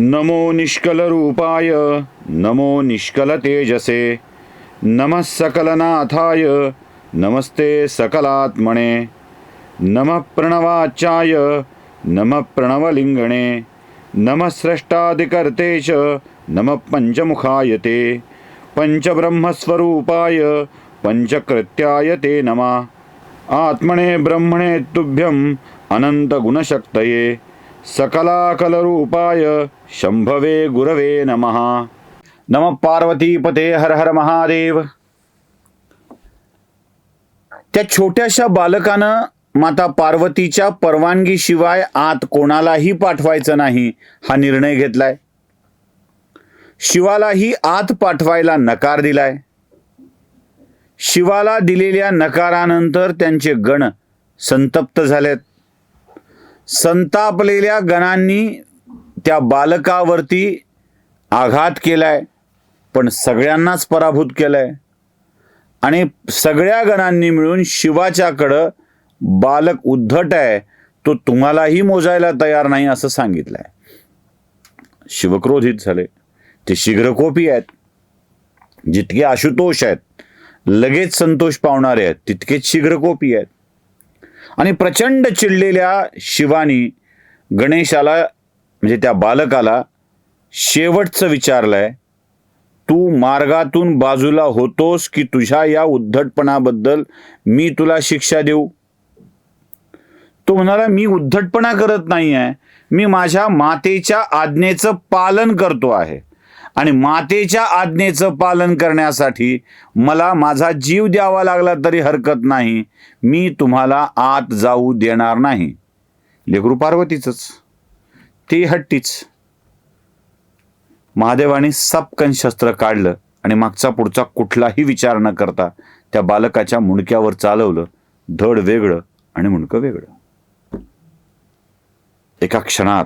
नमो निष्कलरूपाय नमो निष्कलतेजसे नमः सकलनाथाय नमस्ते सकलात्मने नमः प्रणवाचाय नमः प्रणवलिङ्गणे नमः स्रष्टादिकर्ते च नमः पञ्चमुखाय ते पञ्चब्रह्मस्वरूपाय पञ्चकृत्याय ते नमः। आत्मने ब्रह्मणे तुभ्यम् अनन्तगुणशक्तये सकलाकलरूपाय शंभवे गुरवे नमः। नम पार्वतीपते हर हर महादेव। त्या छोट्याशा बालकानं माता पार्वतीच्या परवानगीशिवाय आत कोणालाही पाठवायचं नाही हा निर्णय घेतलाय. शिवालाही आत पाठवायला नकार दिलाय. शिवाला दिलेल्या नकारानंतर त्यांचे गण संतप्त झालेत. संतापलेल्या गणांनी त्या बालकावरती आघात केलाय पण सगळ्यांनाच पराभूत केलाय. आणि सगळ्या गणांनी मिळून शिवाच्याकडं बालक उद्धट आहे तो तुम्हालाही मोजायला तयार नाही असं सांगितलंय. शिवक्रोधित झाले. ते शीघ्रकोपी आहेत. जितके आशुतोष आहेत लगेच संतोष पावणारे आहेत तितकेच शीघ्रकोपी आहेत. आणि प्रचंड चिडलेल्या शिवानी गणेशाला म्हणजे त्या बालकाला शेवटचं विचारलंय तू मार्गातून बाजूला होतोस की तुझ्या या उद्धटपणाबद्दल मी तुला शिक्षा देऊ? तो म्हणाला मी उद्धटपणा करत नाही आहे मी माझ्या मातेच्या आज्ञेचं पालन करतो आहे. आणि मातेच्या आज्ञेचं पालन करण्यासाठी मला माझा जीव द्यावा लागला तरी हरकत नाही. मी तुम्हाला आत जाऊ देणार नाही. लेकरू पार्वतीचंच. ती हट्टीच. महादेवाने सपकन शस्त्र काढलं आणि मागचा पुढचा कुठलाही विचार न करता त्या बालकाच्या मुंडक्यावर चालवलं. धड वेगळं आणि मुंडकं वेगळं. एका क्षणात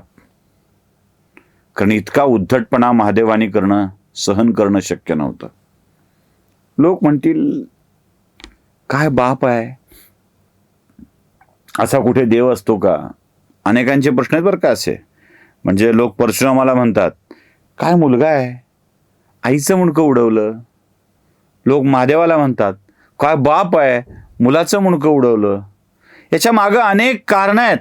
कारण इतका उद्धटपणा महादेवाने करणं सहन करणं शक्य नव्हतं. लोक म्हणतील काय बाप आहे? असा कुठे देव असतो का? अनेकांचे प्रश्न आहेत बरं का असे. म्हणजे लोक परशुरामाला म्हणतात काय मुलगा आहे? आईचं मुणकं उडवलं. लोक महादेवाला म्हणतात काय बाप आहे? मुलाचं मुंडकं उडवलं. याच्या मागं अनेक कारणं आहेत.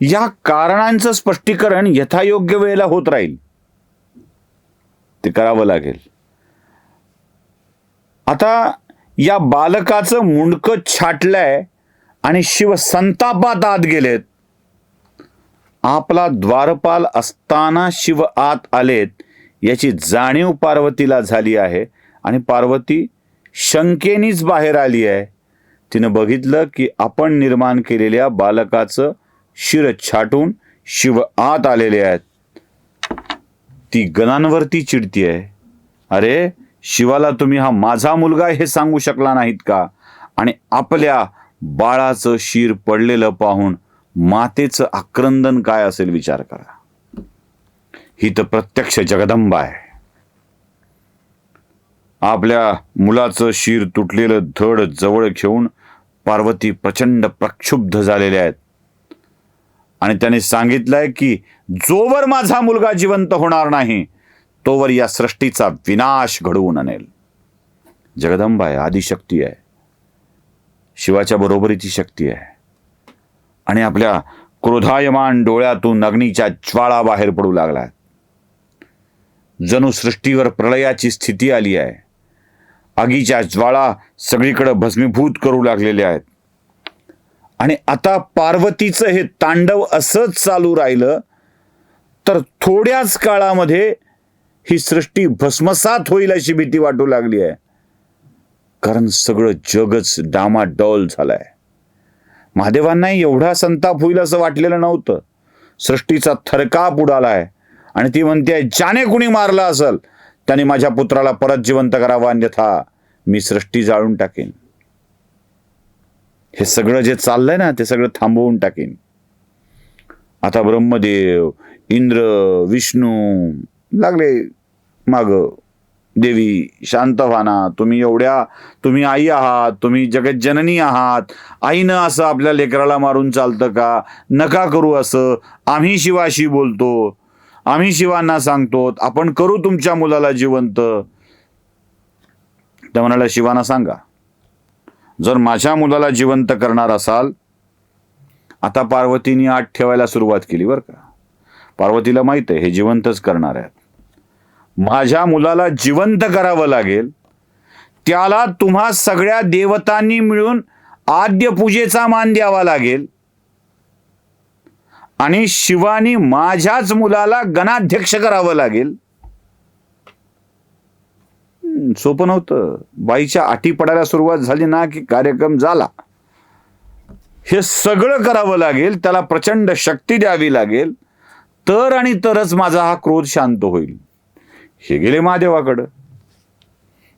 या कारणांचं स्पष्टीकरण यथायोग्य वेळेला होत राहील. ते करावं लागेल. आता या बालकाचं मुंडकं छाटलंय आणि शिव संतापात आत गेलेत. आपला द्वारपाल असताना शिव आत आलेत याची जाणीव पार्वतीला झाली आहे. आणि पार्वती शंकेनीच बाहेर आली आहे. तिनं बघितलं की आपण निर्माण केलेल्या बालकाचं शिर छाटून शिव आत आलेले आहेत. ती गणांवरती चिडती आहे अरे शिवाला तुम्ही हा माझा मुलगा हे सांगू शकला नाहीत का? आणि आपल्या बाळाचं शिर पडलेलं पाहून मातेचं आक्रंदन काय असेल विचार करा. ही तर प्रत्यक्ष जगदंबा आहे. आपल्या मुलाचं शिर तुटलेलं धड जवळ घेऊन पार्वती प्रचंड प्रक्षुब्ध झालेल्या आहेत. आणि त्याने सांगितलंय की जोवर माझा मुलगा जिवंत होणार नाही तोवर या सृष्टीचा विनाश घडवून आणेल. जगदंबा आहे आदिशक्ती आहे. शिवाच्या बरोबरीची शक्ती आहे. आणि आपल्या क्रोधायमान डोळ्यातून अग्नीच्या ज्वाळा बाहेर पडू लागला जणू सृष्टीवर प्रलयाची स्थिती आली आहे. आगीच्या ज्वाळा सगळीकडं भस्मीभूत करू लागलेल्या आहेत. आणि आता पार्वतीचं हे तांडव असंच चालू राहिलं तर थोड्याच काळामध्ये ही सृष्टी भस्मसात होईल अशी भीती वाटू लागली आहे. कारण सगळं जगच डामाडौल झालंय. महादेवांनाही एवढा संताप होईल असं वाटलेलं नव्हतं. सृष्टीचा थरकाप उडालाय आणि ती म्हणते ज्याने कुणी मारला असेल त्याने माझ्या पुत्राला परत जिवंत करावा अन्यथा मी सृष्टी जाळून टाकेन. हे सगळं जे चाललंय ना ते सगळं थांबवून टाकेन. आता ब्रह्मदेव इंद्र विष्णू लागले माग. देवी शांत व्हाना तुम्ही एवढ्या तुम्ही आई आहात तुम्ही जगज्जननी आहात. आईनं असं आपल्या लेकराला मारून चालतं का? नका करू असं. आम्ही शिवाशी बोलतो. आम्ही शिवांना सांगतो आपण करू तुमच्या मुलाला जिवंत. त्या म्हणाला शिवाना सांगा. जर माझ्या मुलाला जिवंत करणार असाल आता पार्वतीने आठ ठेवायला सुरुवात केली बरं का. पार्वतीला माहीत आहे हे जिवंतच करणार आहेत. माझ्या मुलाला जिवंत करावं लागेल. त्याला तुम्हा सगळ्या देवतांनी मिळून आद्य पूजेचा मान द्यावा लागेल. आणि शिवानी माझ्याच मुलाला गणाध्यक्ष करावं लागेल. सोपं नव्हतं. बाईच्या आठी पडायला सुरुवात झाली ना की कार्यक्रम झाला. हे सगळं करावं लागेल त्याला प्रचंड शक्ती द्यावी लागेल. तर आणि तरच माझा हा क्रोध शांत होईल. हे गेले महादेवाकडं.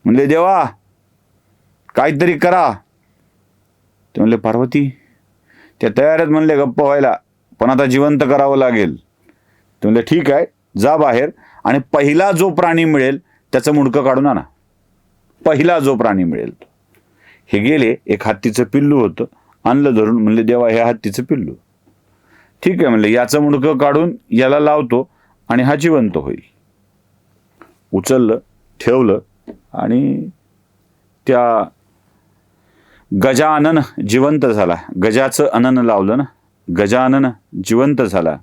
म्हणले देवा काहीतरी करा. ते म्हणले पार्वती त्या तयारच म्हणले गप्प व्हायला पण आता जिवंत करावं लागेल. ते म्हणले ठीक आहे जा बाहेर आणि पहिला जो प्राणी मिळेल त्याचं मुडकं काढून आणा. पहिला जो प्राणी मिळेल. तो. हे गेले एक हत्तीचं पिल्लू होतं. आणलं धरून म्हणले देवा हे हत्तीचं पिल्लू. ठीक आहे म्हणले याचं मुडकं काढून याला लावतो आणि हा जिवंत होईल. उचललं ठेवलं आणि त्या गजानन जिवंत झाला. गजाचं अनन लावलं ना? गजानन जिवंत झाला.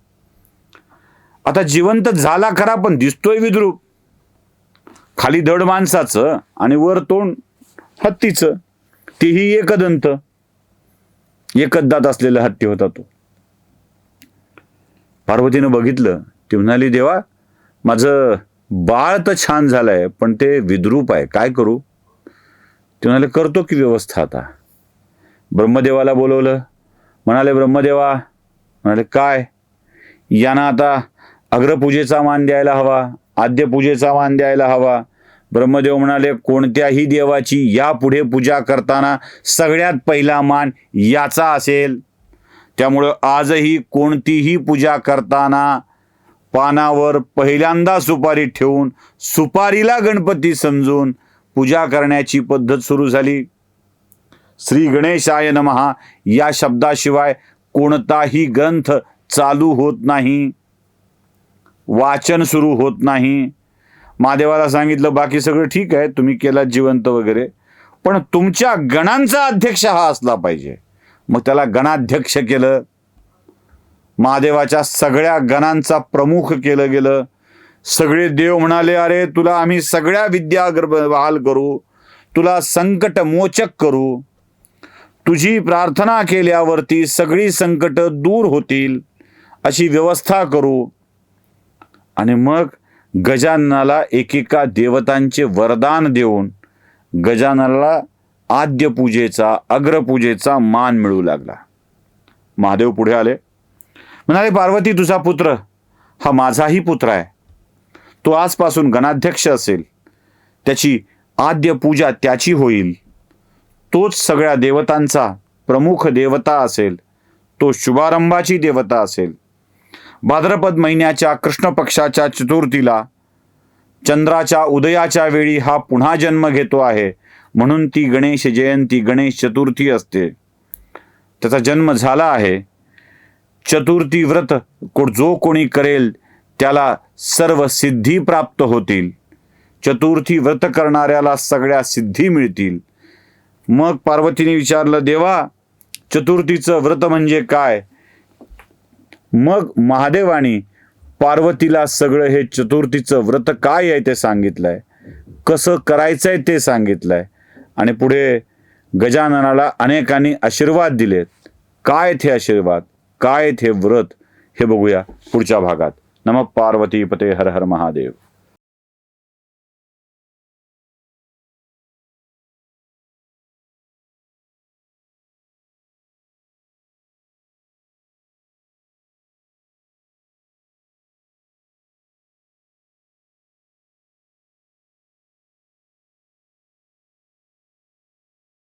आता जिवंत झाला खरा पण दिसतोय विद्रूप. खाली दड माणसाचं आणि वर तोंड हत्तीचं. तेही एकदंत. एकच दात असलेला हत्ती होता तो. पार्वतीनं बघितलं. ती म्हणाली देवा माझं बाळ तर छान झालंय पण ते विद्रूप आहे. काय करू? ते म्हणाले करतो की व्यवस्था आता. ब्रह्मदेवाला बोलवलं. म्हणाले ब्रह्मदेवा. म्हणाले काय? यांना आता अग्रपूजेचा मान द्यायला हवा आद्यपूजेचा मान द्यायला हवा. ब्रह्मदेव म्हणाले कोणत्याही देवाची यापुढे पूजा करताना सगळ्यात पहिला मान याचा असेल. त्यामुळं आजही कोणतीही पूजा करताना पानावर पहिल्यांदा सुपारी ठेवून सुपारीला गणपती समजून पूजा करण्याची पद्धत सुरू झाली. श्री गणेशाय नमहा या शब्दाशिवाय कोणताही ग्रंथ चालू होत नाही. वाचन सुरू होत नाही. महादेवाला सांगितलं बाकी सगळं ठीक आहे तुम्ही केला जिवंत वगैरे. पण तुमच्या गणांचा अध्यक्ष हा असला पाहिजे. मग त्याला गणाध्यक्ष केलं. महादेवाच्या सगळ्या गणांचा प्रमुख केलं गेलं. सगळे देव म्हणाले अरे तुला आम्ही सगळ्या विद्या गर्भ- बहाल करू. तुला संकट मोचक करू. तुझी प्रार्थना केल्यावरती सगळी संकट दूर होतील. अशी व्यवस्था करू. आणि मग गजाननाला एकेका देवतांचे वरदान देऊन गजाननाला आद्य पूजेचा अग्रपूजेचा मान मिळू लागला. महादेव पुढे आले. म्हणाले पार्वती तुझा पुत्र हा माझाही पुत्र आहे. तो आजपासून गणाध्यक्ष असेल. त्याची आद्य पूजा त्याची होईल. तोच सगळ्या देवतांचा प्रमुख देवता असेल. तो शुभारंभाची देवता असेल. भाद्रपद महिन्याच्या कृष्ण पक्षाच्या चतुर्थीला चंद्राच्या उदयाच्या वेळी हा पुन्हा जन्म घेतो आहे. म्हणून ती गणेश जयंती गणेश चतुर्थी असते. त्याचा जन्म झाला आहे. चतुर्थी व्रत को जो कोणी करेल त्याला सर्व सिद्धी प्राप्त होतील. चतुर्थी व्रत करणाऱ्याला सगळ्या सिद्धी मिळतील. मग पार्वतीने विचारलं देवा चतुर्थीचं व्रत म्हणजे काय? मग महादेवानी पार्वतीला सगळं हे चतुर्थीचं व्रत काय आहे ते सांगितलंय. कसं करायचंय ते सांगितलंय. आणि पुढे गजाननाला अनेकांनी आशीर्वाद दिलेत. काय ते आशीर्वाद? काय ते व्रत? हे बघूया पुढच्या भागात. नम पार्वती पते हर हर महादेव.